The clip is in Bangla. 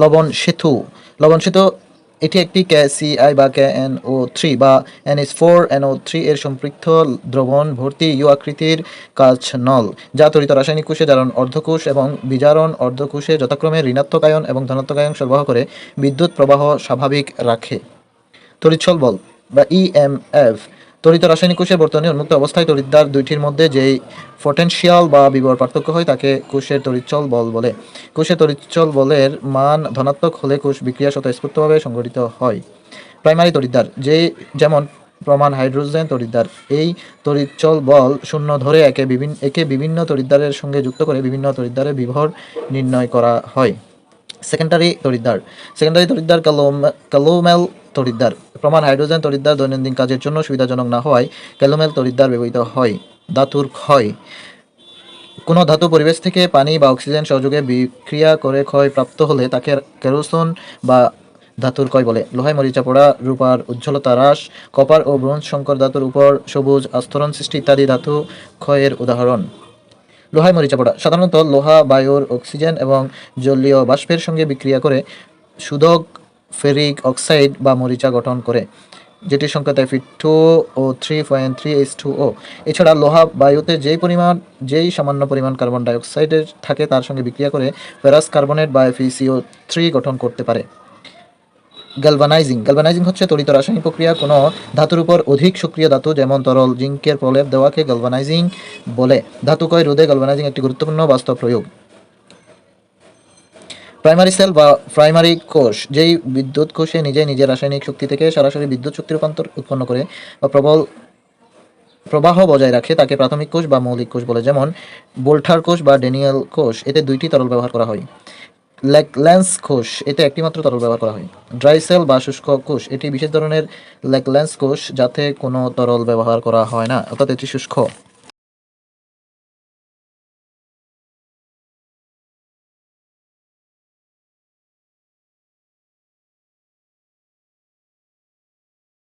লবণ সেতু। লবণ সেতু, এটি একটি কে সিআই বা কে এন ও থ্রি বা NS four N O three এর সম্পৃক্ত দ্রবণ ভর্তি ইউ আকৃতির কাজ নল, যা তরিত রাসায়নিক কোষে জারণ অর্ধকোষ এবং বিজারণ অর্ধকোষে যথাক্রমে ঋণাত্মক আয়ন এবং ধনাত্মক আয়ন সরবরাহ করে বিদ্যুৎ প্রবাহ স্বাভাবিক রাখে। তরিচ্ছল বল বা ইএমএফ তড়িৎ রাসায়নিক কোষের বর্তমানে উন্মুক্ত অবস্থায় তড়িৎদ্বার দুইটির মধ্যে যেই পটেনশিয়াল বা বিভর পার্থক্য হয়, তাকে কোষের তড়িৎচল বল বলে। কোষের তড়িৎচল বলের মান ধনাত্মক হলে কোষ বিক্রিয়া স্বতঃস্ফূর্তভাবে সংঘটিত হয়। প্রাইমারি তড়িৎদ্বার, যে যেমন প্রমাণ হাইড্রোজেন তড়িৎদ্বার, এই তড়িৎচল বল শূন্য ধরে একে বিভিন্ন একে বিভিন্ন তড়িৎদ্বারের সঙ্গে যুক্ত করে বিভিন্ন তড়িৎদ্বারের বিভর নির্ণয় করা হয়। সেকেন্ডারি তড়িৎদ্বার সেকেন্ডারি তড়িৎদ্বার ক্যালোম ক্যালোমেল তড়িৎদ্বার। প্রমাণ, হাইড্রোজেন তড়িৎদ্বার দৈনন্দিন কাজের জন্য সুবিধাজনক না হওয়ায় ক্যালোমেল তড়িৎদ্বার ব্যবহৃত হয়, ধাতুর ক্ষয়। কোনো ধাতু পরিবেশ থেকে পানি বা অক্সিজেন সহযোগে বিক্রিয়া করে ক্ষয় প্রাপ্ত হলে তাকে কেরোসন বা ধাতুর ক্ষয় বলে। লোহায় মরিচা পড়া, রূপার উজ্জ্বলতা হ্রাস, কপার ও ব্রোঞ্জ সংকর ধাতুর উপর সবুজ আস্তরণ সৃষ্টি ইত্যাদি ধাতু ক্ষয়ের উদাহরণ। লোহায় মরিচা পড়া। সাধারণত লোহা, বায়ুর অক্সিজেন এবং জলীয় বাষ্পের সঙ্গে বিক্রিয়া করে সুদক ফেরিক অক্সাইড বা মরিচা গঠন করে, যেটির সংখ্যা তাই two O three point three H two O. এছাড়া লোহা বায়ুতে যেই পরিমাণ, যেই সামান্য পরিমাণ কার্বন ডাইঅক্সাইডের থাকে তার সঙ্গে বিক্রিয়া করে ফেরাস কার্বনেট বা এফিসিও থ্রি গঠন করতে পারে। গ্যালভানাইজিং গ্যালভানাইজিং হচ্ছে তড়িৎ রাসায়নিক প্রক্রিয়া। কোনো ধাতুর উপর অধিক সক্রিয় ধাতু, যেমন তরল জিঙ্কের প্রলেপ দেওয়াকে গ্যালভানাইজিং বলে। ধাতুকয় রোধে গ্যালভানাইজিং একটি গুরুত্বপূর্ণ বাস্তব প্রয়োগ। প্রাইমারি সেল বা প্রাইমারি কোষ, যেই বিদ্যুৎ কোষে নিজে নিজের রাসায়নিক শক্তি থেকে সরাসরি বিদ্যুৎ শক্তি রূপান্তর উৎপন্ন করে বা প্রবল প্রবাহ বজায় রাখে, তাকে প্রাথমিক কোষ বা মৌলিক কোষ বলে। যেমন বোল্টার কোষ বা ডেনিয়েল কোষ, এতে দুইটি তরল ব্যবহার করা হয়। ল্যাকল্যান্স কোষ, এতে একটিমাত্র তরল ব্যবহার করা হয়। ড্রাই সেল বা শুষ্ক কোষ, এটি বিশেষ ধরনের ল্যাকল্যান্স কোষ, যাতে কোনো তরল ব্যবহার করা হয় না, অর্থাৎ এটি শুষ্ক।